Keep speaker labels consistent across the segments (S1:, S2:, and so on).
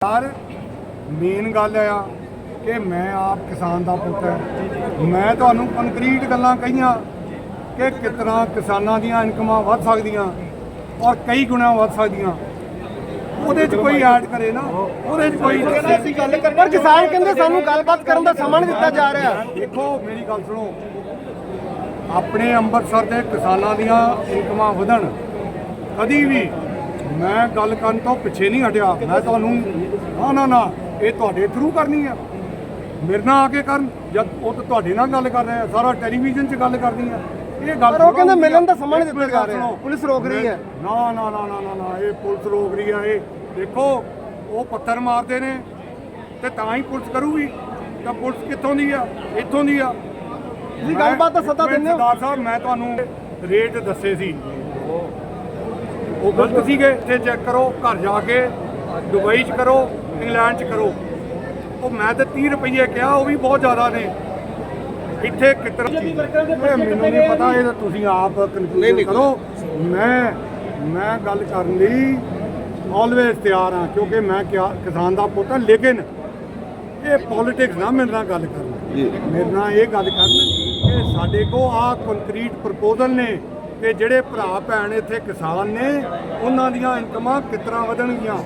S1: ਯਾਰ ਮੇਨ ਗੱਲ ਆ ਕਿ ਮੈਂ ਆਪ ਕਿਸਾਨ ਦਾ ਪੁੱਤ ਹਾਂ। ਮੈਂ ਤੁਹਾਨੂੰ ਕੰਕਰੀਟ ਗੱਲਾਂ ਕਹੀਆਂ ਕਿ ਕਿਤਨਾ ਕਿਸਾਨਾਂ ਦੀਆਂ ਇਨਕਮਾਂ ਵੱਧ ਸਕਦੀਆਂ ਔਰ ਕਈ ਗੁਣਾ ਵੱਧ ਸਕਦੀਆਂ। ਉਹਦੇ 'ਚ ਕੋਈ ਐਡ ਕਰੇ ਨਾ ਉਹਦੇ 'ਚ ਕੋਈ
S2: ਅਸੀਂ ਗੱਲ ਕਿਸਾਨ ਕਹਿੰਦੇ ਸਾਨੂੰ ਗੱਲਬਾਤ ਕਰਨ ਦਾ ਸਮਾਂ ਨਹੀਂ ਦਿੱਤਾ ਜਾ ਰਿਹਾ।
S1: ਦੇਖੋ ਮੇਰੀ ਗੱਲ ਸੁਣੋ। ਆਪਣੇ ਅੰਮ੍ਰਿਤਸਰ ਦੇ ਕਿਸਾਨਾਂ ਦੀਆਂ ਇਨਕਮਾਂ ਵਧਣ। ਕਦੀ ਵੀ ਮੈਂ ਗੱਲ ਕਰਨ ਤੋਂ ਪਿੱਛੇ ਨਹੀਂ ਹਟਿਆ ਮੈਂ ਤੁਹਾਨੂੰ ਨਾ ਨਾ ਨਾ ਇਹ ਤੁਹਾਡੇ ਥਰੂ ਕਰਨੀ ਆ ਮੇਰੇ ਨਾਲ ਆ ਕੇ ਕਰਨ ਜਦ ਉਹ ਤਾਂ ਤੁਹਾਡੇ ਨਾਲ ਗੱਲ ਕਰ ਰਹੇ ਸਾਰਾ ਟੈਲੀਵਿਜ਼ਨ 'ਚ ਗੱਲ ਕਰਨੀ ਆ ਇਹ ਗੱਲ
S2: ਪਰ ਉਹ ਕਹਿੰਦੇ ਮਿਲਣ ਦਾ। ਸਮਾਂ ਨਹੀਂ ਦਿੱਤਾ ਜਾ ਰਿਹਾ। ਪੁਲਿਸ ਰੋਕ ਰਹੀ ਹੈ।
S1: ਨਾ ਨਾ ਨਾ ਨਾ ਨਾ ਨਾ ਇਹ ਪੁਲਿਸ ਰੋਕ ਰਹੀ ਆ ਇਹ ਦੇਖੋ ਉਹ ਪੱਥਰ ਮਾਰਦੇ ਨੇ ਤੇ ਤਾਂ ਹੀ ਪੁਲਿਸ ਕਰੂਗੀ ਤਾਂ ਪੁਲਿਸ ਕਿੱਥੋਂ ਦੀ ਆ ਇੱਥੋਂ ਦੀ ਆ
S2: ਤੁਸੀਂ ਗੱਲਬਾਤ ਸੱਦਾ
S1: ਮੈਂ-
S2: ਦਿੰਦੇ ਹੋ?
S1: ਸਰਦਾਰ ਸਾਹਿਬ ਮੈਂ ਤੁਹਾਨੂੰ ਰੇਟ ਦੱਸੇ ਸੀ ਉਹ ਗਲਤ ਸੀਗੇ ਤੇ ਚੈੱਕ ਕਰੋ ਘਰ ਜਾ ਕੇ ਦੁਬਈ 'ਚ ਕਰੋ ਇੰਗਲੈਂਡ 'ਚ ਕਰੋ। ਉਹ ਮੈਂ ਤਾਂ 30 ਰੁਪਏ ਕਿਹਾ ਉਹ ਵੀ ਬਹੁਤ ਜ਼ਿਆਦਾ ਨੇ। ਇੱਥੇ ਕਿਤਨਾ ਮੈਨੂੰ ਨਹੀਂ ਪਤਾ ਇਹ ਤਾਂ ਤੁਸੀਂ ਆਪ ਕਨਫਿਊਜ਼ਨ ਕਰੋ। ਮੈਂ ਮੈਂ ਗੱਲ ਕਰਨ ਲਈ ਆਲਵੇਜ਼ ਤਿਆਰ ਹਾਂ ਕਿਉਂਕਿ ਮੈਂ ਕਿਸਾਨ ਦਾ ਪੁੱਤ ਹਾਂ ਲੇਕਿਨ ਇਹ ਪੋਲਿਟਿਕਸ ਨਾ ਮੇਰੇ ਨਾਲ ਗੱਲ ਕਰਨ। ਮੇਰੇ ਨਾਲ ਇਹ ਗੱਲ ਕਰਨ ਕਿ ਸਾਡੇ ਕੋ ਆ ਕੰਕਰੀਟ ਪ੍ਰਪੋਜ਼ਲ ਨੇ। ਕਿ ਜਿਹੜੇ ਭਰਾ ਭੈਣ ਇੱਥੇ ਕਿਸਾਨ ਨੇ ਉਹਨਾਂ ਦੀਆਂ ਇਨਕਮਾਂ ਕਿਤਨਾ ਵਧਣਗੀਆਂ?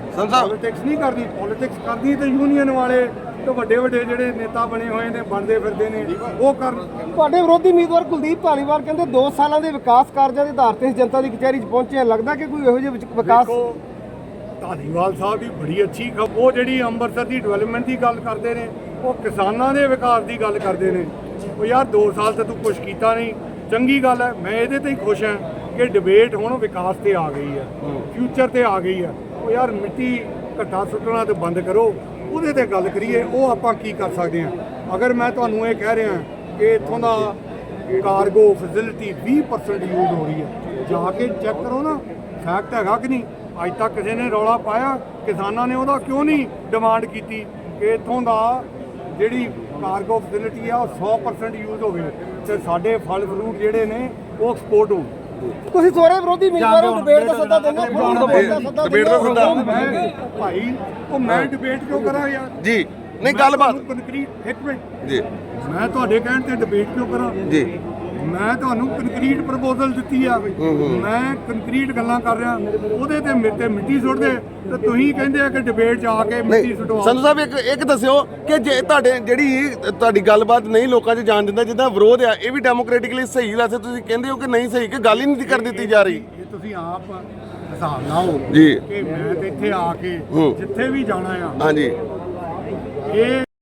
S1: ਪੋਲਿਟਿਕਸ ਨਹੀਂ ਕਰਦੀ ਪੋਲਿਟਿਕਸ ਕਰਦੀ ਤੇ ਯੂਨੀਅਨ ਵਾਲੇ ਤੇ ਵੱਡੇ ਵੱਡੇ ਜਿਹੜੇ ਨੇਤਾ ਬਣੇ ਹੋਏ ਨੇ ਬਣਦੇ ਫਿਰਦੇ ਨੇ ਉਹ ਕਰਨ।
S2: ਤੁਹਾਡੇ ਵਿਰੋਧੀ ਉਮੀਦਵਾਰ ਕੁਲਦੀਪ ਧਾਲੀਵਾਲ ਕਹਿੰਦੇ 2 ਸਾਲਾਂ ਦੇ ਵਿਕਾਸ ਕਾਰਜਾਂ ਦੇ ਆਧਾਰ ਤੇ ਜਨਤਾ ਦੀ ਕਚਹਿਰੀ 'ਚ ਪਹੁੰਚੇ ਲੱਗਦਾ ਕਿ ਕੋਈ ਇਹੋ ਜਿਹੇ ਵਿਚ- ਵਿਕਾਸ
S1: ਧਾਲੀਵਾਲ ਸਾਹਿਬ ਦੀ ਬੜੀ ਅੱਛੀ ਖਬਰ ਉਹ ਜਿਹੜੀ ਅੰਮ੍ਰਿਤਸਰ ਦੀ ਡਿਵੈਲਪਮੈਂਟ ਦੀ ਗੱਲ ਕਰਦੇ ਨੇ ਉਹ ਕਿਸਾਨਾਂ ਦੇ ਵਿਕਾਸ ਦੀ ਗੱਲ ਕਰਦੇ ਨੇ। ਉਹ ਯਾਰ 2 ਸਾਲ ਤੇ ਤੂੰ ਕੁਝ ਕੀਤਾ ਨਹੀਂ। ਚੰਗੀ ਗੱਲ ਹੈ ਮੈਂ ਇਹਦੇ ਤੇ ਹੀ ਖੁਸ਼ ਹਾਂ ਕਿ ਡਿਬੇਟ ਹੁਣ ਵਿਕਾਸ ਤੇ ਆ ਗਈ ਹੈ ਫਿਊਚਰ ਤੇ ਆ ਗਈ ਹੈ। ਉਹ ਯਾਰ ਮਿੱਟੀ ਘੱਟਾ ਸੁੱਟਣਾ ਤੇ ਬੰਦ ਕਰੋ ਉਹਦੇ ਤੇ ਗੱਲ ਕਰੀਏ ਉਹ ਆਪਾਂ ਕੀ ਕਰ ਸਕਦੇ ਹਾਂ? ਅਗਰ ਮੈਂ ਤੁਹਾਨੂੰ ਇਹ ਕਹਿ ਰਿਹਾ ਕਿ ਇੱਥੋਂ ਦਾ ਕਾਰਗੋ ਫੈਸਿਲਿਟੀ 20% ਯੂਜ਼ ਹੋ ਰਹੀ ਹੈ ਜਾ ਕੇ ਚੈੱਕ ਕਰੋ ਨਾ ਫੈਕਟ ਹੈਗਾ ਕਿ ਨਹੀਂ? ਅੱਜ ਤੱਕ ਕਿਸੇ ਨੇ ਰੌਲਾ ਪਾਇਆ ਕਿਸਾਨਾਂ ਨੇ ਉਹਦਾ ਕਿਉਂ ਨਹੀਂ ਡਿਮਾਂਡ ਕੀਤੀ? ਕਿ ਇੱਥੋਂ ਦਾ ਜਿਹੜੀ ਕਾਰਗੋ ਫੈਸਿਲਿਟੀ ਆ ਉਹ 100% ਯੂਜ਼ ਹੋਵੇ ਤੇ ਸਾਡੇ ਫਲ ਫਰੂਟ ਜਿਹੜੇ ਨੇ ਉਹ ਐਕਸਪੋਰਟ ਹੋਣ।
S2: ਤੁਸੀਂ ਸੋਰੇ ਵਿਰੋਧੀ ਉਮੀਦਵਾਰ ਨੂੰ ਡਿਬੇਟ ਦਾ ਸੱਦਾ ਦਿੰਦੇ ਹੋ ਡਿਬੇਟ ਦਾ ਸੱਦਾ
S1: ਭਾਈ ਉਹ ਮੈਂ ਡਿਬੇਟ ਕਿਉਂ ਕਰਾਂ ਯਾਰ?
S3: ਜੀ ਨਹੀਂ ਗੱਲਬਾਤ।
S1: ਕੰਕਰੀਟ ਇੱਕ ਮਿੰਟ।
S3: ਜੀ।
S1: ਮੈਂ ਤੁਹਾਡੇ ਕਹਿਣ ਤੇ ਡਿਬੇਟ ਕਿਉਂ ਕਰਾਂ?
S3: ਜੀ।
S1: ਮੈਂ ਤੁਹਾਨੂੰ ਕੰਕਰੀਟ ਪ੍ਰਪੋਜ਼ਲ ਦਿੱਤੀ ਆ। ਮੈਂ ਕੰਕਰੀਟ ਗੱਲਾਂ ਕਰ ਰਿਹਾ। ਉਹਦੇ ਤੇ ਤੇ ਮਿੱਟੀ ਸੁੱਟਦੇ। ਤੇ ਤੁਸੀਂ ਕਹਿੰਦੇ ਆ ਕਿ ਡਿਬੇਟ 'ਚ ਆ ਕੇ ਮਿੱਟੀ ਸੁੱਟਵਾਓ
S3: ਸੰਧੂ ਸਾਹਿਬ ਇੱਕ ਇੱਕ ਦੱਸਿਓ ਕਿ ਜੇ ਤੁਹਾਡੇ ਜਿਹੜੀ ਤੁਹਾਡੀ ਗੱਲਬਾਤ ਨਹੀਂ ਲੋਕਾਂ 'ਚ ਜਾਣ ਦਿੰਦਾ ਜਿੱਦਾਂ ਵਿਰੋਧ ਆ ਇਹ ਵੀ ਡੈਮੋਕ੍ਰੈਟਿਕਲੀ ਸਹੀ ਵੈਸੇ ਤੁਸੀਂ ਕਹਿੰਦੇ ਹੋ ਕਿ ਨਹੀਂ ਸਹੀ ਕਿ ਗੱਲ ਹੀ ਨਹੀਂ ਕਰ ਦਿੱਤੀ ਜਾ ਰਹੀ।
S1: ਇਹ ਤੁਸੀਂ ਆਪ ਹਿਸਾਬ ਲਾਓ
S3: ਜੀ।
S1: ਕਿ ਮੈਂ ਇੱਥੇ ਆ ਕੇ। ਜਿੱਥੇ ਵੀ ਜਾਣਾ ਆ।
S3: ਹਾਂਜੀ।
S1: ਇਹ